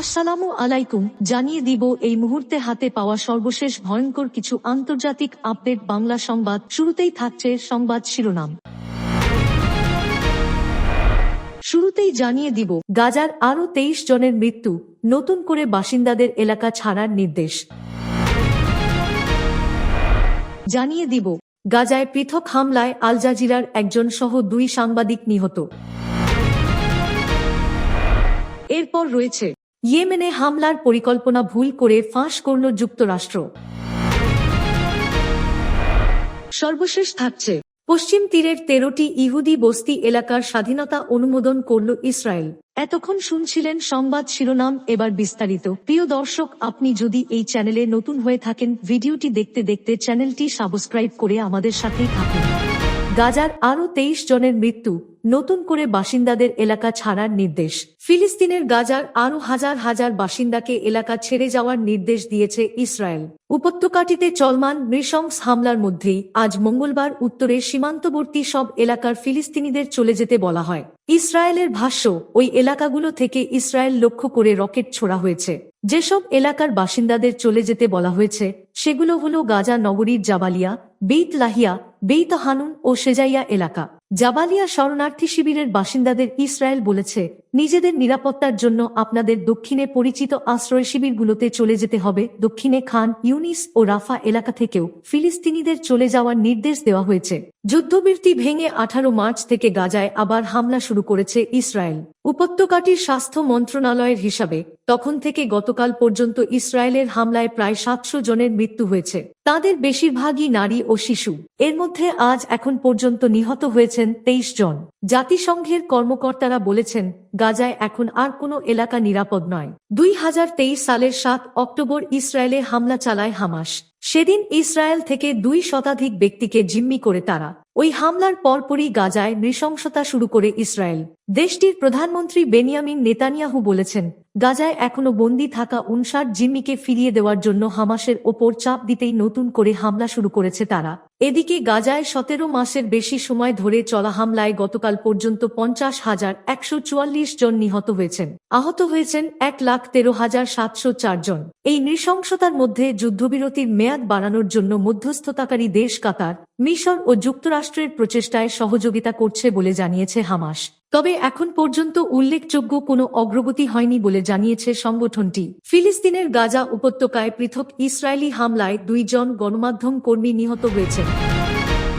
আসসালামু আলাইকুম, জানিয়ে দিব এই মুহূর্তে হাতে পাওয়া সর্বশেষ ভয়ঙ্কর কিছু আন্তর্জাতিক আপডেট বাংলা সংবাদ। শুরুতেই থাকছে সংবাদ শিরোনাম। শুরুতেই জানিয়ে দিব, গাজার আরও তেইশ জনের মৃত্যু, নতুন করে বাসিন্দাদের এলাকা ছাড়ার নির্দেশ। জানিয়ে দিব, গাজায় পৃথক হামলায় আল জাজিরার একজন সহ দুই সাংবাদিক নিহত। এরপর রয়েছে ইয়েমেনে হামলার পরিকল্পনা ভুল করে ফাঁস করল যুক্তরাষ্ট্র। সর্বশেষ থাকছে। পশ্চিম তীরের তেরোটি ইহুদি বস্তি এলাকার স্বাধীনতা অনুমোদন করল ইসরায়েল। এতক্ষণ শুনছিলেন সংবাদ শিরোনাম এবার বিস্তারিত। প্রিয় দর্শক আপনি যদি এই চ্যানেলে নতুন হয়ে থাকেন ভিডিওটি দেখতে দেখতে চ্যানেলটি সাবস্ক্রাইব করে আমাদের সাথেই থাকুন। গাজার আরও তেইশ জনের মৃত্যু, নতুন করে বাসিন্দাদের এলাকা ছাড়ার নির্দেশ। ফিলিস্তিনের গাজার আরও হাজার হাজার বাসিন্দাকে এলাকা ছেড়ে যাওয়ার নির্দেশ দিয়েছে ইসরায়েল। উপত্যকাটিতে চলমান নৃশংস হামলার মধ্যেই আজ মঙ্গলবার উত্তরে সীমান্তবর্তী সব এলাকার ফিলিস্তিনিদের চলে যেতে বলা হয়। ইসরায়েলের ভাষ্য, ওই এলাকাগুলো থেকে ইসরায়েল লক্ষ্য করে রকেট ছোড়া হয়েছে। যেসব এলাকার বাসিন্দাদের চলে যেতে বলা হয়েছে, সেগুলো হলো গাজা নগরীর জাবালিয়া বেইত লাহিয়া বেইত হানুন ও সেজাইয়া এলাকা। জাবালিয়া শরণার্থী শিবিরের বাসিন্দাদের ইসরায়েল বলেছে নিজেদের নিরাপত্তার জন্য আপনাদের দক্ষিণে পরিচিত আশ্রয় শিবিরগুলোতে চলে যেতে হবে। দক্ষিণে খান, ইউনিস ও রাফা এলাকা থেকেও ফিলিস্তিনিদের চলে যাওয়ার নির্দেশ দেওয়া হয়েছে। যুদ্ধবিরতি ভেঙে আঠারো মার্চ থেকে গাজায় আবার হামলা শুরু করেছে ইসরায়েল। উপত্যকাটির স্বাস্থ্য মন্ত্রণালয়ের হিসাবে তখন থেকে গতকাল পর্যন্ত ইসরায়েলের হামলায় প্রায় সাতশো জনের মৃত্যু হয়েছে। তাদের বেশিরভাগই নারী ও শিশু। এর মধ্যে আজ এখন পর্যন্ত নিহত হয়েছেন তেইশ জন। জাতিসংঘের কর্মকর্তারা বলেছেন গাজায় এখন আর কোনো এলাকা নিরাপদ নয়। দুই সালের সাত অক্টোবর ইসরায়েলে হামলা চালায় হামাস। সেদিন ইসরায়েল থেকে দুই শতাধিক ব্যক্তিকে জিম্মি করে তারা। ওই হামলার পরপরই গাজায় নৃশংসতা শুরু করে ইসরায়েল। দেশটির প্রধানমন্ত্রী বেনিয়ামিন নেতানিয়াহু বলেছেন, গাজায় এখনও বন্দী থাকা উনষাট জিম্মিকে ফিরিয়ে দেওয়ার জন্য হামাসের ওপর চাপ দিতেই নতুন করে হামলা শুরু করেছে তারা। এদিকে গাজায় সতেরো মাসের বেশি সময় ধরে চলা হামলায় গতকাল পর্যন্ত পঞ্চাশ হাজার একশো চুয়াল্লিশ জন নিহত হয়েছেন। আহত হয়েছেন এক লাখ তেরো হাজার সাতশো চারজন এই নৃশংসতার মধ্যে যুদ্ধবিরতির মেয়াদ বাড়ানোর জন্য মধ্যস্থতাকারী দেশ কাতার, মিশর ও যুক্তরাষ্ট্রের প্রচেষ্টায় সহযোগিতা করছে বলে জানিয়েছে হামাস। তবে এখন পর্যন্ত উল্লেখযোগ্য কোনো অগ্রগতি হয়নি বলে জানিয়েছে সংগঠনটি। ফিলিস্তিনের গাজা উপত্যকায় পৃথক ইসরায়েলি হামলায় দুইজন গণমাধ্যম কর্মী নিহত হয়েছেন।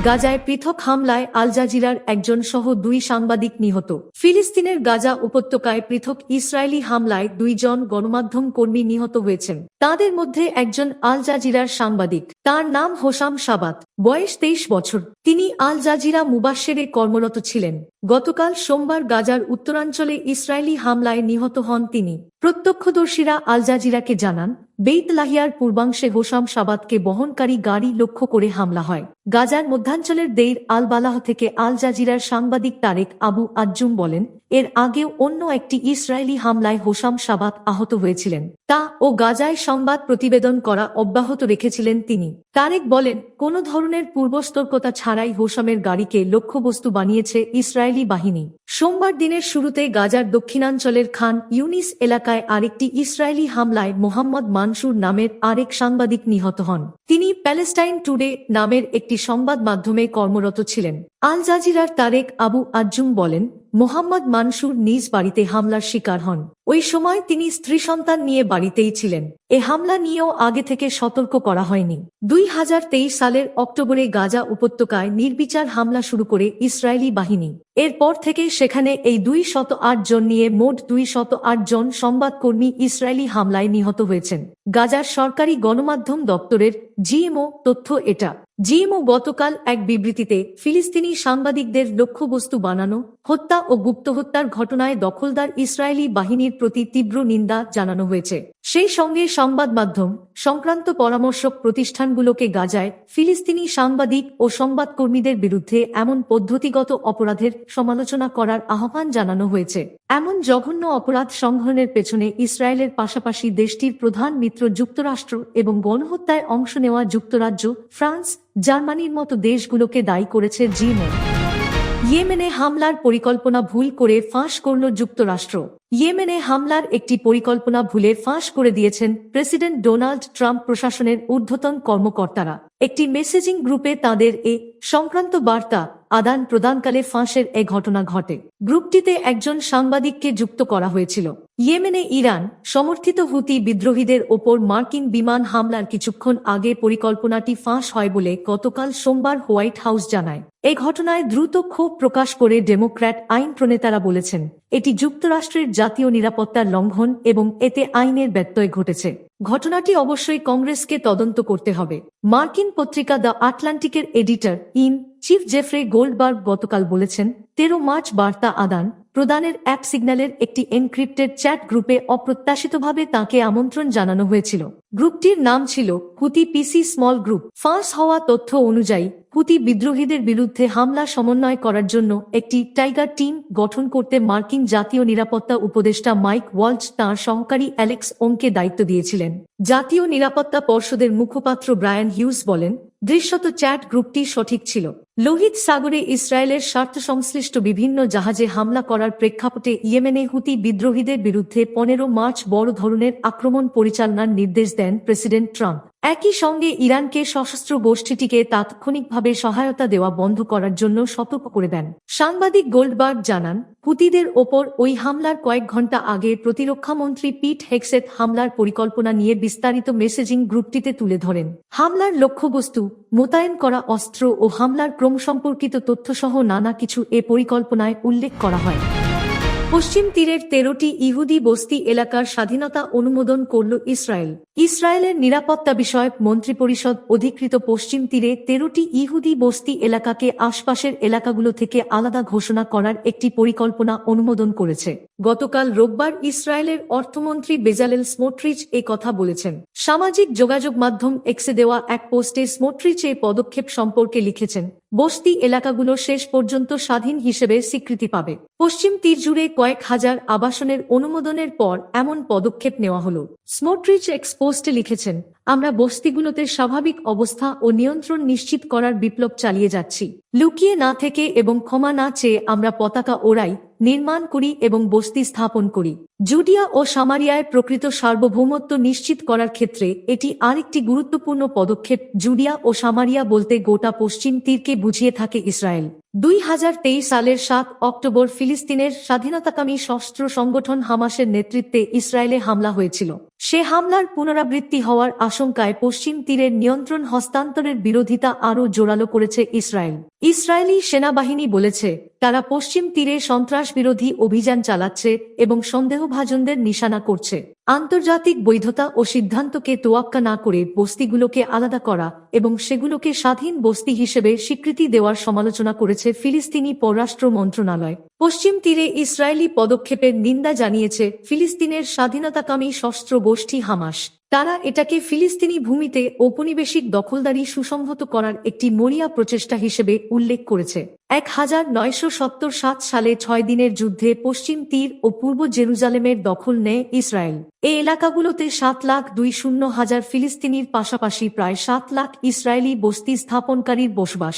গাজায় পৃথক হামলায় আল জাজিরার একজন সহ দুই সাংবাদিক নিহত। ফিলিস্তিনের গাজা উপত্যকায় পৃথক ইসরায়েলি হামলায় দুইজন গণমাধ্যম কর্মী নিহত হয়েছেন। তাদের মধ্যে একজন আল জাজিরার সাংবাদিক। তার নাম হোসাম সাবাত। বয়স তেইশ বছর। তিনি আল জাজিরা মুবাসেরে কর্মরত ছিলেন। গতকাল সোমবার গাজার উত্তরাঞ্চলে ইসরায়েলি হামলায় নিহত হন তিনি। প্রত্যক্ষদর্শীরা আল জাজিরাকে জানান, বেইত লাহিয়ার পূর্বাংশে হোসাম সাবাদকে বহনকারী গাড়ি লক্ষ্য করে হামলা হয়। গাজার মধ্যাঞ্চলের দেইর আল বালাহ থেকে আল জাজিরার সাংবাদিক তারেক আবু আজ্জুম বলেন, এর আগেও অন্য একটি ইসরায়েলি হামলায় হোসাম সাবাত আহত হয়েছিলেন। তা ও গাজায় সংবাদ প্রতিবেদন করা অব্যাহত রেখেছিলেন তিনি। তারেক বলেন, কোন ধরনের পূর্বস্তর্কতা ছাড়াই হোসামের গাড়িকে লক্ষ্যবস্তু বানিয়েছে ইসরায়েলি বাহিনী। সোমবার দিনের শুরুতে গাজার দক্ষিণাঞ্চলের খান ইউনিস এলাকায় আরেকটি ইসরায়েলি হামলায় মোহাম্মদ মানসুর নামের আরেক সাংবাদিক নিহত হন। তিনি প্যালেস্টাইন টুডে নামের একটি সংবাদ মাধ্যমে কর্মরত ছিলেন। আল জাজিরার তারেক আবু আজ্জুম বলেন মোহাম্মদ মানসুর নিজ বাড়িতে হামলার শিকার হন। ওই সময় তিনি স্ত্রী সন্তান নিয়ে বাড়িতেই ছিলেন। এ হামলা নিয়েও আগে থেকে সতর্ক করা হয়নি। দুই হাজার তেইশ সালের অক্টোবরে গাজা উপত্যকায় নির্বিচার হামলা শুরু করে ইসরায়েলি বাহিনী। এরপর থেকে সেখানে এই দুই শত আট জন নিয়ে মোট দুই শত আট জন সংবাদকর্মী ইসরায়েলি হামলায় নিহত হয়েছেন। গাজার সরকারি গণমাধ্যম দপ্তরের জিএমও তথ্য এটা। জিএমও গতকাল এক বিবৃতিতে ফিলিস্তিনি সাংবাদিকদের লক্ষ্যবস্তু বানানো, হত্যা ও গুপ্তহত্যার ঘটনায় দখলদার ইসরায়েলি বাহিনীর প্রতি তীব্র নিন্দা জানানো হয়েছে। সেই সঙ্গে সংবাদ মাধ্যম, সংক্রান্ত পরামর্শক প্রতিষ্ঠানগুলোকে গাজায় ফিলিস্তিনি সাংবাদিক ও সংবাদকর্মীদের বিরুদ্ধে এমন পদ্ধতিগত অপরাধের সমালোচনা করার আহ্বান জানানো হয়েছে। এমন জঘন্য অপরাধ সংগ্রহের পেছনে ইসরায়েলের পাশাপাশি দেশটির প্রধান মিত্র যুক্তরাষ্ট্র এবং গণহত্যায় অংশ নেওয়া যুক্তরাজ্য, ফ্রান্স, জার্মানির মতো দেশগুলোকে দায়ী করেছে জিএমও ইয়েমেনে হামলার পরিকল্পনা ভুল করে ফাঁস করল যুক্তরাষ্ট্র। ইয়েমেনে হামলার একটি পরিকল্পনা ভুলে ফাঁস করে দিয়েছেন প্রেসিডেন্ট ডোনাল্ড ট্রাম্প প্রশাসনের ঊর্ধ্বতন কর্মকর্তারা। একটি মেসেজিং গ্রুপে তাদের এ সংক্রান্ত বার্তা আদান প্রদানকালে ফাঁসের এ ঘটনা ঘটে। গ্রুপটিতে একজন সাংবাদিককে যুক্ত করা হয়েছিল। ইয়েমেনে ইরান সমর্থিত হুতি বিদ্রোহীদের ওপর মার্কিন বিমান হামলার কিছুক্ষণ আগে পরিকল্পনাটি ফাঁস হয় বলে গতকাল সোমবার হোয়াইট হাউস জানায়। এ ঘটনায় দ্রুত ক্ষোভ প্রকাশ করে ডেমোক্র্যাট আইন প্রণেতারা বলেছেন, এটি যুক্তরাষ্ট্রের জাতীয় নিরাপত্তার লঙ্ঘন এবং এতে আইনের ব্যত্যয় ঘটেছে। ঘটনাটি অবশ্যই কংগ্রেসকে তদন্ত করতে হবে। মার্কিন পত্রিকা the আটলান্টিকের editor in chief Jeffrey Goldberg গতকাল বলেছেন, তেরো মার্চ বার্তা আদান প্রদানের অ্যাপ সিগন্যালের একটি এনক্রিপ্টেড চ্যাট গ্রুপে অপ্রত্যাশিতভাবে তাকে আমন্ত্রণ জানানো হয়েছিল। গ্রুপটির নাম ছিল হুতি পিসি স্মল গ্রুপ ফাঁস হওয়া তথ্য অনুযায়ী হুতি বিদ্রোহীদের বিরুদ্ধে হামলা সমন্বয় করার জন্য একটি টাইগার টিম গঠন করতে মার্কিন জাতীয় নিরাপত্তা উপদেষ্টা মাইক ওয়ালচ তাঁর সহকারী অ্যালেক্স ওংকে দায়িত্ব দিয়েছিলেন। জাতীয় নিরাপত্তা পর্ষদের মুখপাত্র ব্রায়ান হিউজ বলেন দৃশ্যত চ্যাট গ্রুপটি সঠিক ছিল। লোহিত সাগরে ইসরায়েলের স্বার্থ সংশ্লিষ্ট বিভিন্ন জাহাজে হামলা করার প্রেক্ষাপটে ইয়েমেনে হুতি বিদ্রোহীদের বিরুদ্ধে পনেরো মার্চ বড় ধরনের আক্রমণ পরিচালনার নির্দেশ দেন প্রেসিডেন্ট ট্রাম্প। একই সঙ্গে ইরানকে সশস্ত্র গোষ্ঠীটিকে তাৎক্ষণিকভাবে সহায়তা দেওয়া বন্ধ করার জন্য সতর্ক করে দেন। সাংবাদিক গোল্ডবার্গ জানান হুতিদের ওপর ওই হামলার কয়েক ঘণ্টা আগে প্রতিরক্ষামন্ত্রী পিট হেক্সেট হামলার পরিকল্পনা নিয়ে বিস্তারিত মেসেজিং গ্রুপটিতে তুলে ধরেন। হামলার লক্ষ্যবস্তু, মোতায়েন করা অস্ত্র ও হামলার ক্রম সম্পর্কিত তথ্যসহ নানা কিছু এ পরিকল্পনায় উল্লেখ করা হয়। পশ্চিম তীরের তেরোটি ইহুদি বস্তি এলাকার স্বাধীনতা অনুমোদন করল ইসরায়েল। ইসরায়েলের নিরাপত্তা বিষয়ক মন্ত্রিপরিষদ অধিকৃত পশ্চিম তীরে তেরোটি ইহুদি বস্তি এলাকাকে আশপাশের এলাকাগুলো থেকে আলাদা ঘোষণা করার একটি পরিকল্পনা অনুমোদন করেছে। গতকাল রোববার ইসরায়েলের অর্থমন্ত্রী বেজালেল স্মোট্রিচ এ কথা বলেছেন। সামাজিক যোগাযোগ মাধ্যম এক্সে দেওয়া এক পোস্টে স্মোট্রিচ এই পদক্ষেপ সম্পর্কে লিখেছেন, বস্তি এলাকাগুলো শেষ পর্যন্ত স্বাধীন হিসেবে স্বীকৃতি পাবে। পশ্চিম তীর জুড়ে কয়েক হাজার আবাসনের অনুমোদনের পর এমন পদক্ষেপ নেওয়া হল। স্মোট্রিচ এক্সপোস্টে লিখেছেন আমরা বস্তিগুলোতে স্বাভাবিক অবস্থা ও নিয়ন্ত্রণ নিশ্চিত করার বিপ্লব চালিয়ে যাচ্ছি। লুকিয়ে না থেকে এবং ক্ষমা না চেয়ে আমরা পতাকা ওড়াই, নির্মাণ করি এবং বস্তি স্থাপন করি। জুডিয়া ও সামারিয়ায় প্রকৃত সার্বভৌমত্ব নিশ্চিত করার ক্ষেত্রে এটি আরেকটি গুরুত্বপূর্ণ পদক্ষেপ জুডিয়া ও সামারিয়া বলতে গোটা পশ্চিম তীরকে বুঝিয়ে থাকে ইসরায়েল। দুই হাজার তেইশ সালের সাত অক্টোবর ফিলিস্তিনের স্বাধীনতাকামী সশস্ত্র সংগঠন হামাসের নেতৃত্বে ইসরায়েলে হামলা হয়েছিল। সে হামলার পুনরাবৃত্তি হওয়ার আশঙ্কায় পশ্চিম তীরের নিয়ন্ত্রণ হস্তান্তরের বিরোধিতা আরও জোরালো করেছে ইসরায়েল। ইসরায়েলি সেনাবাহিনী বলেছে, তারা পশ্চিম তীরে সন্ত্রাস বিরোধী অভিযান চালাচ্ছে এবং সন্দেহভাজনদের নিশানা করছে। আন্তর্জাতিক বৈধতা ও সিদ্ধান্তকে তোয়াক্কা না করে বস্তিগুলোকে আলাদা করা এবং সেগুলোকে স্বাধীন বস্তি হিসেবে স্বীকৃতি দেওয়ার সমালোচনা করেছে ফিলিস্তিনি পররাষ্ট্র মন্ত্রণালয়। পশ্চিম তীরে ইসরায়েলি পদক্ষেপের নিন্দা জানিয়েছে ফিলিস্তিনের স্বাধীনতাকামী সশস্ত্র গোষ্ঠী হামাস। তারা এটাকে ফিলিস্তিনি ভূমিতে ঔপনিবেশিক দখলদারি সুসংহত করার একটি মরিয়া প্রচেষ্টা হিসেবে উল্লেখ করেছে। এক হাজার নয়শো সত্তর সাত সালে ছয় দিনের যুদ্ধে পশ্চিম তীর ও পূর্ব জেরুজালেমের দখল নেয় ইসরায়েল। এই এলাকাগুলোতে সাত লাখ দুই শূন্য হাজার ফিলিস্তিনির পাশাপাশি প্রায় সাত লাখ ইসরায়েলি বস্তি স্থাপনকারীর বসবাস।